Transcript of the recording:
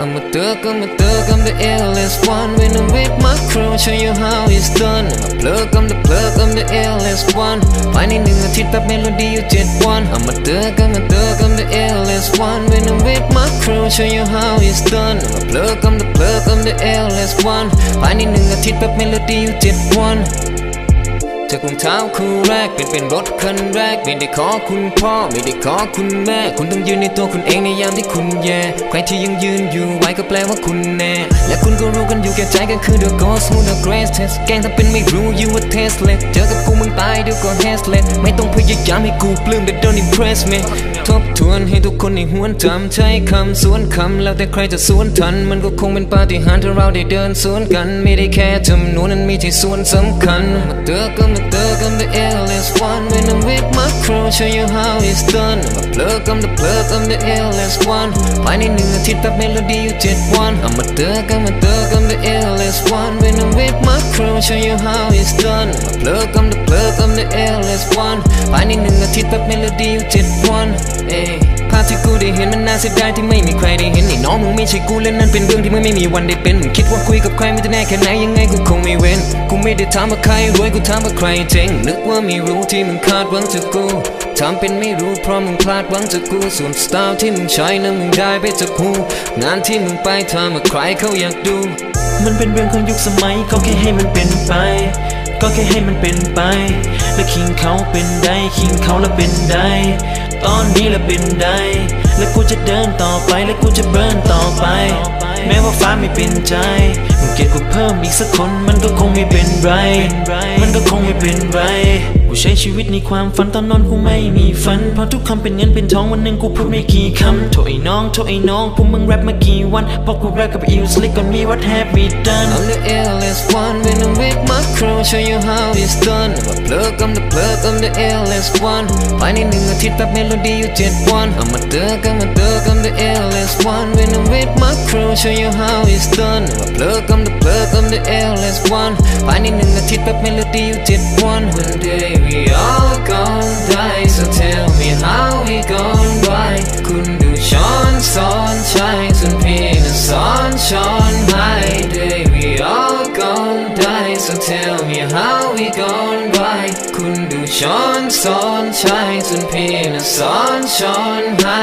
I'm a thug, I'm a thug, I'm the illest one When I'm with my crew, show you how it's done I'm a plug, I'm the plug, I'm the illest one ภายในหนึ่งอาทิตย์แบบเมโลดี้อยู่เจ็ดวัน I'm a thug, I'm a thug, I'm the illest one When I'm with my crew, show you how it's done I'm a plug, I'm the plug, I'm the illest one ภายในหนึ่งอาทิตย์แบบเมโลดี้อยู่เจ็ดวัน จากรองเท้าคู่แรกเป็นเป็นรถคันแรกไม่ได้ขอคุณพ่อไม่ได้ขอคุณแม่ คุณต้องยืนในตัวคุณเองในยามที่คุณแย่ใครที่ยังยืนอยู่ไว้ก็แปลว่าคุณแน่และคุณก็รู้กันอยู่แก่ใจก็คือ the ghost who the grace test แกล้งทำเป็นไม่รู้ you a tasteless เจอกับกูมึง ตายเดี๋ยวก็เฮสเลสไม่ต้องพยายามให้กูปลื้มแต่ don't impress me ทบทวนให้ทุกคนในหวนจำใช้คำสวนคำแล้วแต่ใครจะสวนทัน มันก็คงเป็นปาฏิหาริย์ถ้าเราได้เดินสวนกัน ไม่ได้แค่จำนวนนั้นมีที่ส่วนสำคัญมาเตอก็มาเตอ I'm the illest one when I'm with my crew show you how it's done I'm a plug I'm the plug I'm the illest one ภายในหนึ่งอาทิตย์แบบเมโลดี้อยู่เจ็ดวัน I'm a thug I'm a thug I'm the illest one when I'm with my crew show you how it's done I'm a plug I'm the plug I'm the illest one ภายในหนึ่งอา ที่กูได้เห็นมันน่าเสียดายที่ไม่มีใครได้เห็นไอ้น้องมึงไม่ใช่กูและนั่นเป็นเรื่องที่มึงไม่มีวันได้เป็นมึงคิดว่าคุยกับใครไมันจะแน่แค่ไหนยังไงกูคงไม่เว้นกูไม่ได้ถามว่าใครรวยกูถามว่าใครเจ๋งนึกว่าไม่รู้ที่มึงคาดหวังจากกูทำเป็นไม่รู้เพราะมึงพลาดหวังจากกูส่วนสไตล์ที่มึงใช้นั้นมึงได้ไปจากกูงานที่มึงไปทำมาใครเขาอยากดูมันเป็นเรื่องของยุคสมัยก็แค่ให้มันเป็นไป ก็แค่ให้มันเป็นไป และคิงเขาเป็นได้คิงเขาแล้วเป็นได้ ตอนนี้และเป็นได้และกูจะเดินต่อไปและกูจะเบิร์นต่อไป แม้ว่าฟ้าไม่เป็นใจมึงเกลียดกูเพิ่มอีกสักคนมันก็คงไม่เป็นไร มันก็คงไม่เป็นไร กูใช้ชีวิตในความฝันตอนนอนกูไม่มีฝัน เพราะทุกคำเป็นเงินเป็นทองวันหนึ่งกูพูดไม่กี่คำโทษไอ้น้องโทษไอ้น้องพวกมึงแรปมากี่วันพราะกูแรปกับอิวสลิกก่อนมี what have we done I'm the illest one when I'm with my crew show you how it's done I'm a plug I'm the plug I'm the illest one ภายในหนึ่งอาทิตย์แบบเมโลดี้อยู่เจ็ดวัน I'm a thug I'm a thug I'm the illest one when I'm with my crew show you how it's done I'm a plug I'm the plug I'm the illest one ภายในหนึ่งอาทิตย์แบบเมโลดี้อยู่เจ็ดวัน One day we all gon' die so tell me how we gon' buy คุณดูช้อนซ้อนใช้ส่วนพี่น่ะซ้อนช้อนให้ Day we all gon' die so tell me how we gon' buy คุณดูช้อนซ้อนใช้ส่วนพี่น่ะซ้อนช้อนให้